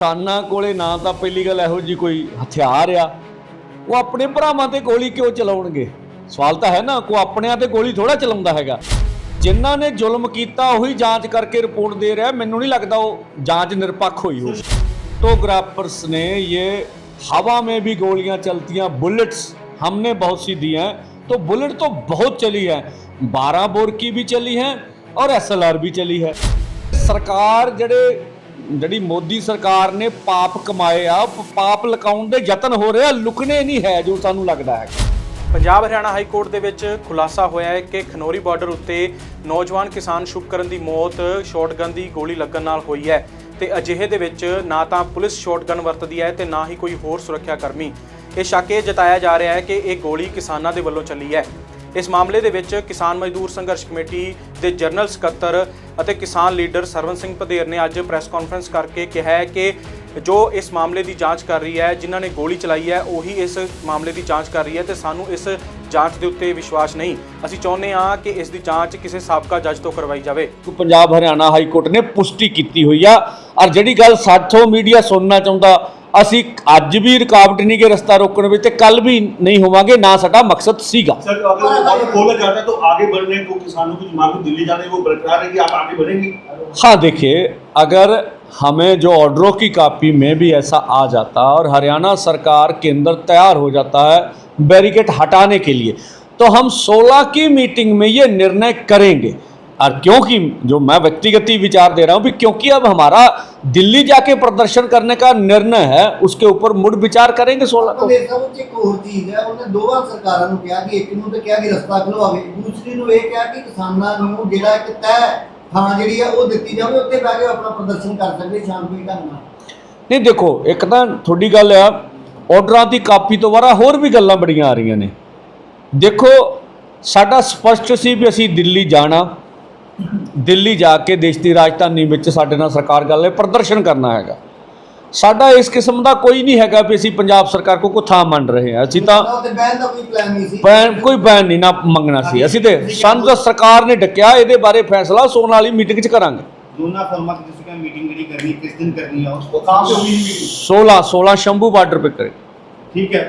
ਕਿਸਾਨਾਂ ਕੋਲੇ ਨਾ ਤਾਂ ਪਹਿਲੀ ਗੱਲ ਇਹੋ ਜੀ ਕੋਈ ਹਥਿਆਰ ਆ ਉਹ ਆਪਣੇ ਭਰਾਵਾਂ ਤੇ ਗੋਲੀ ਕਿਉਂ ਚਲਾਉਣਗੇ ਸਵਾਲ ਤਾਂ ਹੈ ਨਾ ਕੋ ਆਪਣਿਆਂ ਤੇ ਗੋਲੀ ਥੋੜਾ ਚਲਾਉਂਦਾ ਹੈਗਾ ਜਿਨ੍ਹਾਂ ਨੇ ਜ਼ੁਲਮ ਕੀਤਾ ਉਹੀ ਜਾਂਚ ਕਰਕੇ ਰਿਪੋਰਟ ਦੇ ਰਿਹਾ ਮੈਨੂੰ ਨਹੀਂ ਲੱਗਦਾ ਉਹ ਜਾਂਚ ਨਿਰਪੱਖ ਹੋਈ ਹੋ फोटोग्राफर्स ने ये हवा में भी गोलियां चलती हैं बुलेट्स हमने बहुत सी दी हैं तो बुलेट तो बहुत चली है बारह बोर की भी चली है और एसएलआर भी चली है ਸਰਕਾਰ ਜਿਹੜੇ ਜਿਹੜੀ ਮੋਦੀ ਸਰਕਾਰ ਨੇ ਪਾਪ ਕਮਾਏ ਆ ਪਾਪ ਲਕਾਉਣ ਦੇ ਯਤਨ ਹੋ ਰਿਹਾ ਆ, ਲੁਕਣੇ ਨਹੀਂ ਹੈ ਜੋ ਸਾਨੂੰ ਲੱਗਦਾ ਹੈ। ਪੰਜਾਬ ਹਰਿਆਣਾ ਹਾਈ ਕੋਰਟ ਦੇ ਵਿੱਚ ਖੁਲਾਸਾ ਹੋਇਆ ਹੈ ਕਿ ਖਨੌਰੀ ਬਾਰਡਰ ਉੱਤੇ ਨੌਜਵਾਨ ਕਿਸਾਨ ਸ਼ੁਭਕਰਨ ਦੀ ਮੌਤ, ਸ਼ਾਟਗਨ ਦੀ ਗੋਲੀ ਲੱਗਣ ਨਾਲ ਹੋਈ ਹੈ ਤੇ ਅਜਿਹੇ ਦੇ ਵਿੱਚ ਨਾ ਤਾਂ ਪੁਲਿਸ ਸ਼ਾਟਗਨ ਵਰਤਦੀ ਹੈ ਤੇ ਨਾ ਹੀ ਕੋਈ ਹੋਰ ਸੁਰੱਖਿਆ ਕਰਮੀ। ਇਹ ਸ਼ੱਕ ਇਹ ਜਤਾਇਆ ਜਾ ਰਿਹਾ ਹੈ ਕਿ ਇਹ ਗੋਲੀ ਕਿਸਾਨਾਂ ਦੇ ਵੱਲੋਂ ਚੱਲੀ ਹੈ। ਇਸ ਮਾਮਲੇ ਦੇ ਵਿੱਚ ਕਿਸਾਨ ਮਜ਼ਦੂਰ ਸੰਘਰਸ਼ ਕਮੇਟੀ ਦੇ ਜਨਰਲ ਸਕੱਤਰ ਅਤੇ ਕਿਸਾਨ ਲੀਡਰ ਸਰਵਨ ਸਿੰਘ ਪਧੇਰ ਨੇ ਅੱਜ ਪ੍ਰੈਸ ਕਾਨਫਰੰਸ ਕਰਕੇ ਕਿਹਾ ਹੈ ਕਿ ਜੋ ਇਸ ਮਾਮਲੇ ਦੀ ਜਾਂਚ ਕਰ ਰਹੀ ਹੈ, ਜਿਨ੍ਹਾਂ ਨੇ ਗੋਲੀ ਚਲਾਈ ਹੈ, ਉਹੀ ਇਸ ਮਾਮਲੇ ਦੀ ਜਾਂਚ ਕਰ ਰਹੀ ਹੈ ਤੇ ਸਾਨੂੰ ਇਸ ਜਾਂਚ ਦੇ ਉੱਤੇ ਵਿਸ਼ਵਾਸ ਨਹੀਂ। ਅਸੀਂ ਚਾਹੁੰਦੇ ਹਾਂ ਕਿ ਇਸ ਦੀ ਜਾਂਚ ਕਿਸੇ ਸਾਬਕਾ ਜੱਜ ਤੋਂ ਕਰਵਾਈ ਜਾਵੇ। ਪੰਜਾਬ ਹਰਿਆਣਾ ਹਾਈ ਕੋਰਟ ਨੇ ਪੁਸ਼ਟੀ ਕੀਤੀ ਹੋਈ ਆ। ਔਰ ਜਿਹੜੀ ਗੱਲ ਸਾਥੋਂ ਮੀਡੀਆ ਸੁਣਨਾ ਚਾਹੁੰਦਾ ਅਸੀਂ ਅੱਜ ਵੀ ਰੁਕਾਵਟ ਨਹੀਂ ਕਿ ਰਸਤਾ ਰੋਕਣ ਵਿੱਚ ਤੇ ਕੱਲ ਵੀ ਨਹੀਂ ਹੋਵਾਂਗੇ ਨਾ ਸਾਡਾ ਮਕਸਦ ਸੀਗਾ सर अगर वो बॉर्डर खोला जाता है तो आगे बढ़ने को किसानों की मांग दिल्ली जाने को बरकरार है कि आप आगे बढ़ेंगे हाँ देखिए अगर हमें जो ऑर्डरों की कापी में भी ऐसा आ जाता और हरियाणा सरकार के अंदर तैयार हो जाता है बैरिकेड हटाने के लिए तो हम 16 की मीटिंग में ये निर्णय करेंगे और क्योंकि जो मैं व्यक्तिगत ही विचार दे रहा हूँ भी क्योंकि अब हमारा दिल्ली जाके प्रदर्शन करने का निर्णय है उसके ऊपर मुड़ विचार करेंगे 16 को ਉਹਦੇ ਸਭ ਵਿੱਚ ਇੱਕ ਹੋਰ ਚੀਜ਼ ਹੈ ਉਹਨੇ ਦੋਵਾਂ ਸਰਕਾਰਾਂ ਨੂੰ ਕਿਹਾ ਕਿ ਇੱਕ ਨੂੰ ਤਾਂ ਕਿਹਾ ਕਿ ਰਸਤਾ ਖੁਲਵਾਵੇ ਦੂਸਰੀ ਨੂੰ ਇਹ ਕਿਹਾ ਕਿ ਕਿਸਾਨਾਂ ਨੂੰ ਜਿਹੜਾ ਇੱਕ ਤੈਅ ਥਾਂ ਜਿਹੜੀ ਆ ਉਹ ਦਿੱਤੀ ਜਾਵੇ ਉੱਤੇ ਬਹਿ ਕੇ ਉਹ ਆਪਣਾ ਪ੍ਰਦਰਸ਼ਨ ਕਰ ਸਕਦੇ ਸ਼ਾਂਤਮਈ ਢੰਗ ਨਾਲ ਨਹੀਂ ਦੇਖੋ ਇੱਕ ਤਾਂ ਤੁਹਾਡੀ ਗੱਲ ਆ ਆਰਡਰਾਂ ਦੀ ਕਾਪੀ ਤੋਂ ਬਾਅਦ ਹੋਰ ਵੀ ਗੱਲਾਂ ਬੜੀਆਂ ਆ ਰਹੀਆਂ ਨੇ ਦੇਖੋ ਸਾਡਾ ਸਪਸ਼ਟ ਸੀ ਵੀ ਅਸੀਂ ਦਿੱਲੀ ਜਾਣਾ ਦਿੱਲੀ ਜਾ ਕੇ ਦੇਸ਼ ਦੀ ਰਾਜਧਾਨੀ ਵਿੱਚ ਸਾਡੇ ਨਾਲ ਸਰਕਾਰ ਗੱਲ ਹੈ ਪ੍ਰਦਰਸ਼ਨ ਕਰਨਾ ਹੈਗਾ। ਸਾਡਾ ਇਸ ਕਿਸਮ ਦਾ ਕੋਈ ਨਹੀਂ ਹੈਗਾ ਵੀ ਅਸੀਂ ਪੰਜਾਬ ਸਰਕਾਰ ਕੋ ਕੋ ਥਾਂ ਮੰਨ ਰਹੇ ਹਾਂ। ਅਸੀਂ ਤਾਂ ਬੈਨ ਕੋਈ ਬੈਨ ਨਹੀਂ ਨਾ ਮੰਗਣਾ ਸੀ। ਅਸੀਂ ਤੇ ਸਾਨੂੰ ਸਰਕਾਰ ਨੇ ਡੱਕਿਆ ਇਹਦੇ ਬਾਰੇ ਫੈਸਲਾ ਸੋਨ ਵਾਲੀ ਮੀਟਿੰਗ 'ਚ ਕਰਾਂਗੇ। ਸ਼ੰਭੂ ਬਾਰਡਰ ਤੇ ਠੀਕ ਹੈ।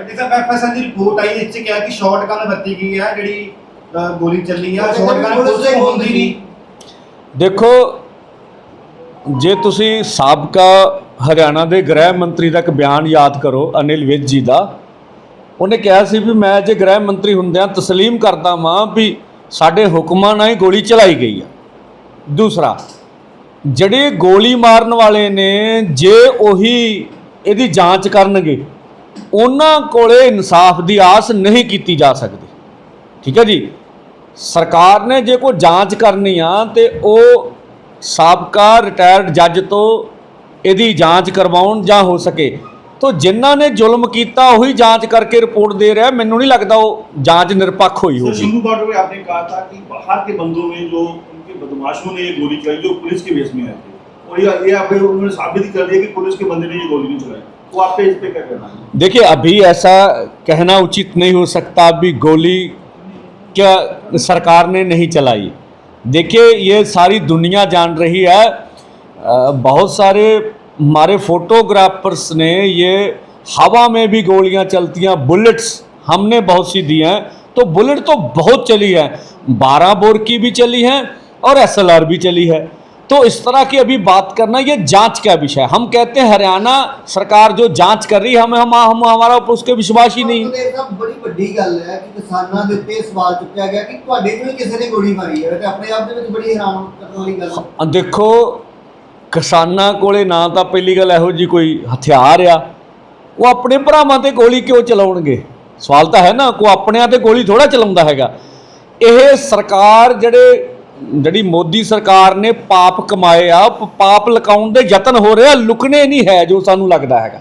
ਜਿਹੜੀ ਗੋਲੀ ਚੱਲੀ ਆ ਸ਼ਾਰਟ ਗਨ ਹੁੰਦੀ ਨਹੀਂ। ਦੇਖੋ, ਜੇ ਤੁਸੀਂ ਸਾਬਕਾ ਹਰਿਆਣਾ ਦੇ ਗ੍ਰਹਿ ਮੰਤਰੀ ਦਾ ਇੱਕ ਬਿਆਨ ਯਾਦ ਕਰੋ, ਅਨਿਲ ਵਿਜ ਜੀ ਦਾ, ਉਹਨੇ ਕਿਹਾ ਸੀ ਵੀ ਮੈਂ ਜੇ ਗ੍ਰਹਿ ਮੰਤਰੀ ਹੁੰਦਿਆਂ ਤਸਲੀਮ ਕਰਦਾ ਵਾਂ ਵੀ ਸਾਡੇ ਹੁਕਮਾਂ ਨਾਲ ਹੀ ਗੋਲੀ ਚਲਾਈ ਗਈ ਆ। ਦੂਸਰਾ, ਜਿਹੜੇ ਗੋਲੀ ਮਾਰਨ ਵਾਲੇ ਨੇ, ਜੇ ਉਹੀ ਇਹਦੀ ਜਾਂਚ ਕਰਨਗੇ, ਉਹਨਾਂ ਕੋਲੇ ਇਨਸਾਫ ਦੀ ਆਸ ਨਹੀਂ ਕੀਤੀ ਜਾ ਸਕਦੀ। ਠੀਕ ਹੈ ਜੀ? ਸਰਕਾਰ ਨੇ ਜੇ ਕੋਈ ਜਾਂਚ ਕਰਨੀ ਆ ਤੇ ਉਹ ਸਾਬਕਾ ਰਿਟਾਇਰਡ ਜੱਜ ਤੋਂ ਇਹਦੀ ਜਾਂਚ ਕਰਵਾਉਣ ਜਾਂ ਹੋ ਸਕੇ ਤੋ ਜਿਨ੍ਹਾਂ ਨੇ ਜ਼ੁਲਮ ਕੀਤਾ ਉਹੀ ਜਾਂਚ ਕਰਕੇ ਰਿਪੋਰਟ ਦੇ ਰਿਹਾ ਮੈਨੂੰ ਨਹੀਂ ਲੱਗਦਾ ਉਹ ਜਾਂਚ ਨਿਰਪੱਖ ਹੋਈ सर ਹੋਊਗੀ शंभू बॉर्डर पे आपने कहा था कि बाहर के बंदों में जो उनके बदमाशों ने ये गोली चलाई जो पुलिस के बेस में आए थे और ये ये अभी उन्होंने साबित कर दिया कि पुलिस के बंदे ने ये गोली नहीं चलाई तो आप पे इस पे क्या कहना है देखिए अभी ऐसा कहना उचित नहीं हो सकता अभी गोली क्या सरकार ने नहीं चलाई? देखिए, ये सारी दुनिया जान रही है। बहुत सारे हमारे फोटोग्राफर्स ने ये हवा में भी गोलियाँ चलती हैं बुलेट्स हमने बहुत सी दी हैं। तो बुलेट तो बहुत चली है। बारह बोर की भी चली है और एसएलआर भी चली है। तो इस तरह की अभी बात करना ये जांच का विषय है हम कहते हैं हरियाणा सरकार जो जांच कर रही है हमें हम, हम हमारा उस पर विश्वास ही नहीं ਉਹਦੇ ਸਭ ਬੜੀ ਵੱਡੀ ਗੱਲ ਹੈ ਕਿ ਕਿਸਾਨਾਂ ਦੇ ਉੱਤੇ ਇਹ ਸਵਾਲ ਚੁੱਕਿਆ ਗਿਆ ਕਿ ਤੁਹਾਡੇ ਤੋਂ ਹੀ ਕਿਸੇ ਨੇ ਗੋਲੀ ਮਾਰੀ ਹੈ ਤੇ ਆਪਣੇ ਆਪ ਦੇ ਵਿੱਚ ਬੜੀ ਹੈਰਾਨ ਕਰਨ ਵਾਲੀ ਗੱਲ ਹੈ ਅ, ਦੇਖੋ ਕਿਸਾਨਾਂ ਕੋਲੇ ਨਾ ਤਾਂ ਪਹਿਲੀ ਗੱਲ ਇਹੋ ਜੀ ਕੋਈ ਹਥਿਆਰ ਆ ਉਹ ਆਪਣੇ ਭਰਾਵਾਂ ਤੇ ਗੋਲੀ ਕਿਉਂ ਚਲਾਉਣਗੇ ਸਵਾਲ ਤਾਂ ਹੈ ਨਾ ਕੋ ਆਪਣਿਆਂ ਤੇ ਗੋਲੀ ਥੋੜਾ ਚਲਾਉਂਦਾ ਹੈਗਾ ਇਹ ਸਰਕਾਰ ਜਿਹੜੇ ਜਿਹੜੀ ਮੋਦੀ ਸਰਕਾਰ ਨੇ ਪਾਪ ਕਮਾਏ ਆ ਪਾਪ ਲਕਾਉਣ ਦੇ ਯਤਨ ਹੋ ਰਿਹਾ ਲੁਕਣੇ ਨਹੀਂ ਹੈ ਜੋ ਸਾਨੂੰ ਲੱਗਦਾ ਹੈਗਾ।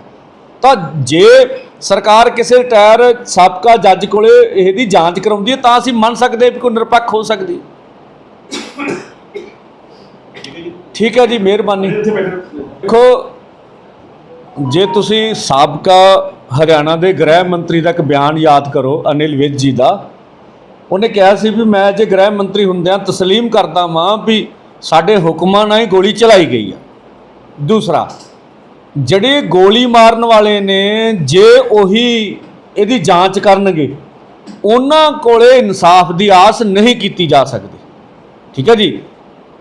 ਤਾਂ ਜੇ ਸਰਕਾਰ ਕਿਸੇ ਰਿਟਾਇਰ ਸਾਬਕਾ ਜੱਜ ਕੋਲੇ ਇਹਦੀ ਜਾਂਚ ਕਰਾਉਂਦੀ ਹੈ, ਤਾਂ ਅਸੀਂ ਮੰਨ ਸਕਦੇ ਵੀ ਕੋਈ ਨਿਰਪੱਖ ਹੋ ਸਕਦੀ ਠੀਕ ਹੈ ਜੀ, ਮਿਹਰਬਾਨੀ। ਦੇਖੋ, ਜੇ ਤੁਸੀਂ ਸਾਬਕਾ ਹਰਿਆਣਾ ਦੇ ਗ੍ਰਹਿ ਮੰਤਰੀ ਦਾ ਇੱਕ ਬਿਆਨ ਯਾਦ ਕਰੋ, ਅਨਿਲ ਵਿਜ ਜੀ ਦਾ ਉਹਨੇ ਕਿਹਾ ਸੀ ਵੀ ਮੈਂ ਜੇ ਗ੍ਰਹਿ ਮੰਤਰੀ ਹੁੰਦਿਆਂ ਤਸਲੀਮ ਕਰਦਾ ਵਾਂ ਵੀ ਸਾਡੇ ਹੁਕਮਾਂ ਨਾਲ ਹੀ ਗੋਲੀ ਚਲਾਈ ਗਈ ਆ। ਦੂਸਰਾ, ਜਿਹੜੇ ਗੋਲੀ ਮਾਰਨ ਵਾਲੇ ਨੇ, ਜੇ ਉਹੀ ਇਹਦੀ ਜਾਂਚ ਕਰਨਗੇ, ਉਹਨਾਂ ਕੋਲੇ ਇਨਸਾਫ ਦੀ ਆਸ ਨਹੀਂ ਕੀਤੀ ਜਾ ਸਕਦੀ। ਠੀਕ ਹੈ ਜੀ?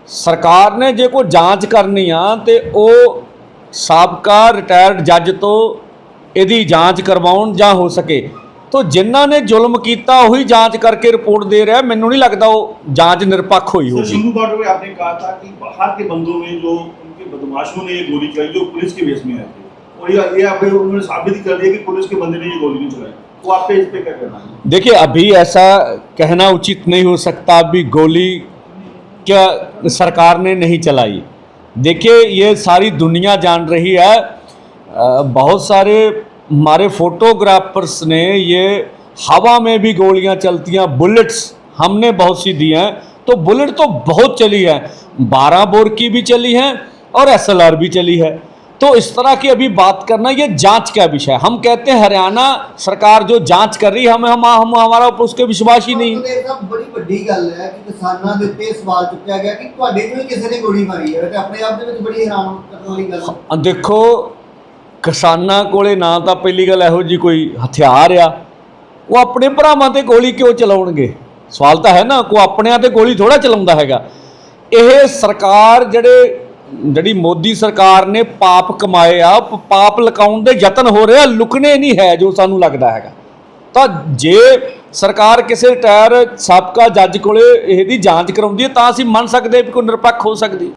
ਸਰਕਾਰ ਨੇ ਜੇ ਕੋਈ ਜਾਂਚ ਕਰਨੀ ਆ ਤੇ ਉਹ ਸਾਬਕਾ ਰਿਟਾਇਰਡ ਜੱਜ ਤੋਂ ਇਹਦੀ ਜਾਂਚ ਕਰਵਾਉਣ ਜਾਂ ਹੋ ਸਕੇ ਤਾਂ ਜਿਨ੍ਹਾਂ ਨੇ ਜ਼ੁਲਮ ਕੀਤਾ ਉਹੀ ਜਾਂਚ ਕਰਕੇ ਰਿਪੋਰਟ ਦੇ ਰਿਹਾ ਮੈਨੂੰ ਨਹੀਂ ਲੱਗਦਾ ਉਹ ਜਾਂਚ ਨਿਰਪੱਖ ਹੋਈ सर ਹੋਗੀ शंभू बॉर्डर में आपने कहा था कि बाहर के बंदों में जो उनके बदमाशों ने ये गोली चलाई जो पुलिस के बेस में आए थे और ये ये आप उन्होंने साबित कर दिया कि पुलिस के बंदे ने ये गोली नहीं चलाई तो आप पे इस पे क्या कहना है देखिए अभी ऐसा कहना उचित नहीं हो सकता अभी गोली क्या सरकार ने नहीं चलाई देखिए ये सारी दुनिया जान रही है अ, बहुत सारे हमारे फोटोग्राफर्स ने ये हवा में भी गोलियां चलती हैं बुलेट्स हमने बहुत सी दी हैं तो बुलेट तो बहुत चली है बारह बोर की भी चली है और एस भी चली है तो इस तरह की अभी बात करना ये जांच का विषय है। हम कहते हैं हरियाणा सरकार जो जांच कर रही है हमें हम, हम हमारा उस पर विश्वास ही नहीं ਇਹ ਤਾਂ ਬੜੀ ਵੱਡੀ ਗੱਲ ਹੈ ਕਿ ਕਿਸਾਨਾਂ ਦੇ ਉੱਤੇ ਇਹ ਸਵਾਲ ਚੁੱਕਿਆ ਗਿਆ ਕਿ ਤੁਹਾਡੇ ਤੋਂ ਹੀ ਕਿਸੇ ਨੇ ਗੋਲੀ ਮਾਰੀ ਹੈ ਤੇ ਆਪਣੇ ਆਪ ਦੇ ਵਿੱਚ ਬੜੀ ਹੈਰਾਨ ਕਰਨ ਵਾਲੀ ਗੱਲ ਹੈ ਅ, ਦੇਖੋ ਕਿਸਾਨਾਂ ਕੋਲੇ ਨਾ ਤਾਂ ਪਹਿਲੀ ਗੱਲ ਇਹੋ ਜੀ ਕੋਈ ਹਥਿਆਰ ਆ। ਉਹ ਆਪਣੇ ਭਰਾਵਾਂ ਤੇ ਗੋਲੀ ਕਿਉਂ ਚਲਾਉਣਗੇ? ਸਵਾਲ ਤਾਂ ਹੈ ਨਾ ਕੋ ਆਪਣਿਆਂ ਤੇ ਗੋਲੀ ਥੋੜਾ ਚਲਾਉਂਦਾ ਹੈਗਾ। ਇਹ ਸਰਕਾਰ ਜਿਹੜੇ, ਜਿਹੜੀ ਮੋਦੀ ਸਰਕਾਰ ਨੇ ਪਾਪ ਕਮਾਏ ਆ, ਪਾਪ ਲਕਾਉਣ ਦੇ ਯਤਨ ਹੋ ਰਹੇ ਆ, ਲੁਕਣੇ ਨਹੀਂ ਹੈ ਜੋ ਸਾਨੂੰ ਲੱਗਦਾ ਹੈਗਾ। ਤਾਂ ਜੇ ਸਰਕਾਰ ਕਿਸੇ ਰਿਟਾਇਰ ਸਾਬਕਾ ਜੱਜ ਕੋਲੇ ਇਹਦੀ ਜਾਂਚ ਕਰਾਉਂਦੀ ਹੈ, ਤਾਂ ਅਸੀਂ ਮੰਨ ਸਕਦੇ ਵੀ ਕੋਈ ਨਿਰਪੱਖ ਹੋ ਸਕਦੀ।